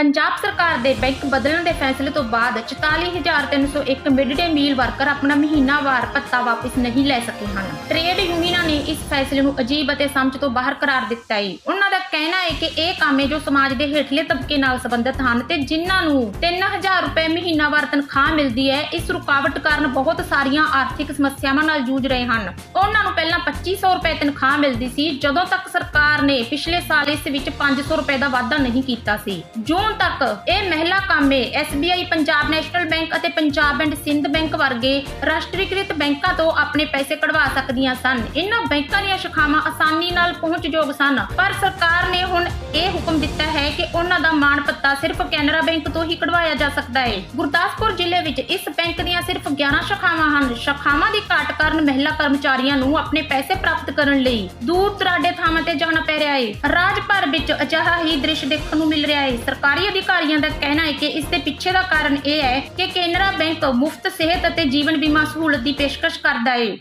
ਪੰਜਾਬ ਸਰਕਾਰ ਦੇ ਬੈਂਕ ਬਦਲਣ ਦੇ ਫੈਸਲੇ ਤੋਂ ਬਾਅਦ 44301 ਮਿਡ ਡੇ ਮੀਲ ਵਰਕਰ ਆਪਣਾ ਮਹੀਨਾਵਾਰ ਭੱਤਾ ਵਾਪਸ ਨਹੀਂ ਲੈ ਸਕੇ ਹਨ। ਟ੍ਰੇਡ ਯੂਨੀਅਨਾਂ ਨੇ ਇਸ ਫੈਸਲੇ ਨੂੰ ਅਜੀਬ ਅਤੇ ਸਮਝ ਤੋਂ ਬਾਹਰ ਕਰਾਰ ਦਿੱਤਾ ਹੈ ਉਹਨਾਂ ਦਾ ਕਹਿਣਾ ਹੈ ਕਿ ਇਹ ਕੰਮ ਹੈ ਜੋ ਸਮਾਜ ਦੇ ਹੇਠਲੇ ਤਬਕੇ ਨਾਲ ਸੰਬੰਧਿਤ ਹਨ ਤੇ ਜਿਨ੍ਹਾਂ ਨੂੰ 3000 ਰੁਪਏ ਮਹੀਨਾਵਾਰ ਤਨਖਾਹ ਮਿਲਦੀ ਹੈ ਇਸ ਰੁਕਾਵਟ ਕਾਰਨ ਬਹੁਤ ਸਾਰੀਆਂ ਆਰਥਿਕ ਸਮੱਸਿਆਵਾਂ ਨਾਲ ਜੂਝ ਰਹੇ ਹਨ। ਉਹਨਾਂ ਨੂੰ ਪਹਿਲਾਂ 2500 ਰੁਪਏ ਤਨਖਾਹ ਮਿਲਦੀ ਸੀ, ਜਦੋਂ ਤੱਕ ਸਰਕਾਰ ਨੇ ਪਿਛਲੇ ਸਾਲ ਇਸ ਵਿੱਚ 500 ਰੁਪਏ ਦਾ ਵਾਧਾ ਨਹੀਂ ਕੀਤਾ ਸੀ। ਜੂਨ ਤੱਕ ਇਹ ਮਹਿਲਾ ਕਾਮੇ SBI ਪੰਜਾਬ ਨੈਸ਼ਨਲ ਬੈਂਕ ਅਤੇ ਪੰਜਾਬ ਐਂਡ ਸਿੰਧ ਬੈਂਕ ਵਰਗੇ ਰਾਸ਼ਟਰੀਕ੍ਰਿਤ ਬੈਂਕਾਂ ਤੋਂ ਆਪਣੇ ਪੈਸੇ ਕਢਵਾ ਸਕਦੀਆਂ ਸਨ। ਇਹਨਾਂ ਬੈਂਕਾਂ ਦੀਆਂ ਸ਼ਾਖਾਵਾਂ ਆਸਾਨੀ ਨਾਲ ਪਹੁੰਚਯੋਗ ਸਨ, ਪਰ ਸਰਕਾਰ ਨੇ ਇਹ ਹੁਕਮ ਦਿੱਤਾ ਹੈ ਕਿ ਉਹਨਾਂ ਦਾ ਮਾਣ ਪੱਤਾ ਸਿਰਫ ਕੈਨਰਾ ਬੈਂਕ ਤੋਂ ਹੀ ਕਢਵਾਇਆ ਜਾ ਸਕਦਾ ਹੈ। ਗੁਰਦਾਸਪੁਰ ਜ਼ਿਲ੍ਹੇ ਵਿੱਚ ਇਸ ਬੈਂਕ ਦੀਆਂ ਸਿਰਫ 11 ਸ਼ਾਖਾਵਾਂ ਹਨ। ਸ਼ਾਖਾਵਾਂ ਦੀ ਘਾਟ ਕਾਰਨ ਮਹਿਲਾ ਕਰਮਚਾਰੀਆਂ ਨੂੰ ਆਪਣੇ ਪੈਸੇ ਪ੍ਰਾਪਤ ਕਰਨ ਲਈ ਦੂਰ ਦਰਾਡੇ ਥਾਵਾਂ ਤੇ ਜਾਣਾ ਪੈ ਰਿਹਾ ਹੈ। ਰਾਜ ਭਰ ਵਿੱਚ ਅਜਿਹਾ ਹੀ ਦ੍ਰਿਸ਼ ਦੇਖਣ ਨੂੰ ਮਿਲ ਰਿਹਾ ਹੈ। ਸਰਕਾਰੀ ਅਧਿਕਾਰੀਆਂ ਦਾ ਕਹਿਣਾ ਹੈ ਕਿ ਇਸ ਦੇ ਪਿੱਛੇ ਦਾ ਕਾਰਨ ਇਹ ਹੈ ਕਿ ਕੇਨਰਾ ਬੈਂਕ ਮੁਫਤ ਸਿਹਤ ਅਤੇ ਜੀਵਨ ਬੀਮਾ ਸਹੂਲਤ ਦੀ ਪੇਸ਼ਕਸ਼ ਕਰਦਾ ਹੈ।